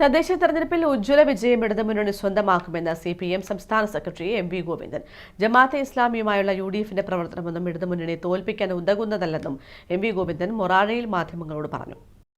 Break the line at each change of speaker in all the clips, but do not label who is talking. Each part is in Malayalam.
തദ്ദേശ തെരഞ്ഞെടുപ്പിൽ ഉജ്ജ്വല വിജയം ഇടതു മുന്നണി സ്വന്തമാക്കുമെന്ന് സി പി എം സംസ്ഥാന സെക്രട്ടറി എം വി ഗോവിന്ദൻ. ജമാഅത്തെ ഇസ്ലാമിയുമായുള്ള യു ഡി എഫിന്റെ പ്രവർത്തനമൊന്നും ഇടതു മുന്നണിയെ തോൽപ്പിക്കാൻ ഉതകുന്നതല്ലെന്നും എം വി ഗോവിന്ദൻ മൊറാഴയിൽ മാധ്യമങ്ങളോട് പറഞ്ഞു.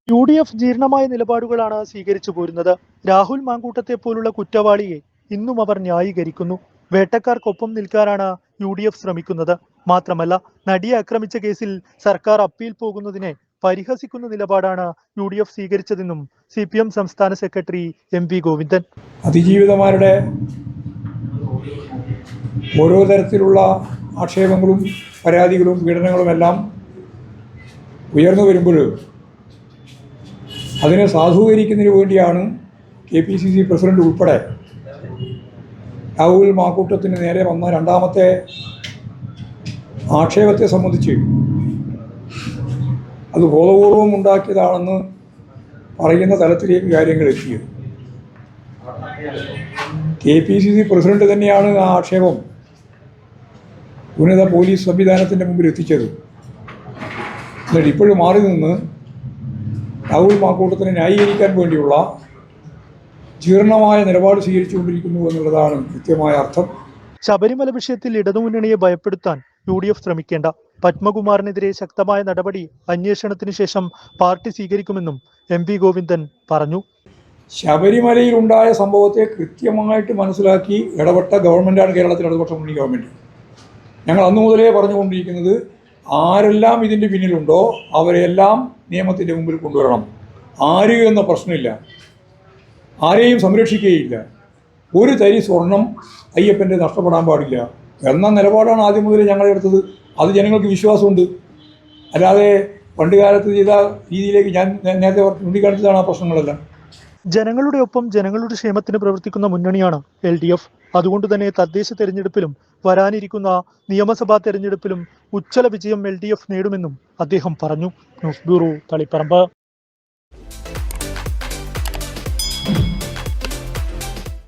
യു ഡി എഫ് ജീർണമായ നിലപാടുകളാണ് സ്വീകരിച്ചു പോരുന്നത്. രാഹുൽ മാങ്കൂട്ടത്തെ പോലുള്ള കുറ്റവാളിയെ ഇന്നും അവർ ന്യായീകരിക്കുന്നു. വേട്ടക്കാർക്കൊപ്പം നിൽക്കാനാണ് യു ഡി എഫ് ശ്രമിക്കുന്നത്. മാത്രമല്ല നടിയെ ആക്രമിച്ച കേസിൽ സർക്കാർ അപ്പീൽ പോകുന്നതിനെ പരിഹസിക്കുന്ന നിലപാടാണ് യു ഡി എഫ് സ്വീകരിച്ചതെന്നും സി പി എം സംസ്ഥാന സെക്രട്ടറി എം പി ഗോവിന്ദൻ.
അതിജീവിതമാരുടെ ഓരോ തരത്തിലുള്ള ആക്ഷേപങ്ങളും പരാതികളും പീഡനങ്ങളുമെല്ലാം ഉയർന്നു വരുമ്പോൾ അതിനെ സാധൂകരിക്കുന്നതിന് വേണ്ടിയാണ് K P C C president ഉൾപ്പെടെ രാഹുൽ മാക്കൂട്ടത്തിന് നേരെ വന്ന രണ്ടാമത്തെ ആക്ഷേപത്തെ സംബന്ധിച്ച് അത് ബോധപൂർവം ഉണ്ടാക്കിയതാണെന്ന് പറയുന്ന തലത്തിലേക്ക് കാര്യങ്ങൾ എത്തിയത്. K P C C president തന്നെയാണ് ആ ആക്ഷേപം ഉന്നത പോലീസ് സംവിധാനത്തിന്റെ മുമ്പിൽ എത്തിച്ചത്. എന്നിട്ട് ഇപ്പോഴും മാറി നിന്ന് രാഹുൽ മാക്കൂട്ടത്തിനെ ന്യായീകരിക്കാൻ വേണ്ടിയുള്ള ജീർണമായ നിലപാട് സ്വീകരിച്ചുകൊണ്ടിരിക്കുന്നു എന്നുള്ളതാണ് കൃത്യമായ അർത്ഥം.
ശബരിമല വിഷയത്തിൽ ഇടതുമുന്നണിയെ ഭയപ്പെടുത്താൻ യു ഡി എഫ് ശ്രമിക്കേണ്ട. പത്മകുമാറിനെതിരെ ശക്തമായ നടപടി അന്വേഷണത്തിന് ശേഷം പാർട്ടി സ്വീകരിക്കുമെന്നും എം വി ഗോവിന്ദൻ പറഞ്ഞു.
ശബരിമലയിൽ ഉണ്ടായ സംഭവത്തെ കൃത്യമായിട്ട് മനസ്സിലാക്കി ഇടപെട്ട ഗവൺമെന്റാണ് കേരളത്തിൽ ഇടതുപക്ഷ മുന്നണി ഗവൺമെന്റ്. ഞങ്ങൾ അന്നു മുതലേ പറഞ്ഞുകൊണ്ടിരിക്കുന്നത് ആരെല്ലാം ഇതിന്റെ പിന്നിലുണ്ടോ അവരെല്ലാം നിയമത്തിന്റെ മുമ്പിൽ കൊണ്ടുവരണം. ആര് എന്ന പ്രശ്നമില്ല. ആരെയും സംരക്ഷിക്കുകയില്ല. ഒരു തരി സ്വർണം അയ്യപ്പന്റെ നഷ്ടപ്പെടാൻ പാടില്ല. എന്ന നിലപാടാണ് ആദ്യം മുതൽ ഞങ്ങളെടുത്തത് അത് ജനങ്ങൾക്ക് വിശ്വാസമുണ്ട്. അല്ലാതെ പണ്ട് കാലത്ത് ചെയ്ത രീതിയിലേക്ക് ഞാൻ നേരത്തെ ചൂണ്ടിക്കാണിച്ചതാണ് ആ പ്രശ്നങ്ങളെല്ലാം.
ജനങ്ങളുടെ ഒപ്പം ജനങ്ങളുടെ ക്ഷേമത്തിന് പ്രവർത്തിക്കുന്ന മുന്നണിയാണ് എൽ ഡി എഫ്. അതുകൊണ്ട് തന്നെ തദ്ദേശ തെരഞ്ഞെടുപ്പിലും വരാനിരിക്കുന്ന നിയമസഭാ തെരഞ്ഞെടുപ്പിലും ഉച്ചല വിജയം എൽ ഡി എഫ് നേടുമെന്നും അദ്ദേഹം പറഞ്ഞു. News bureau Taliparamba.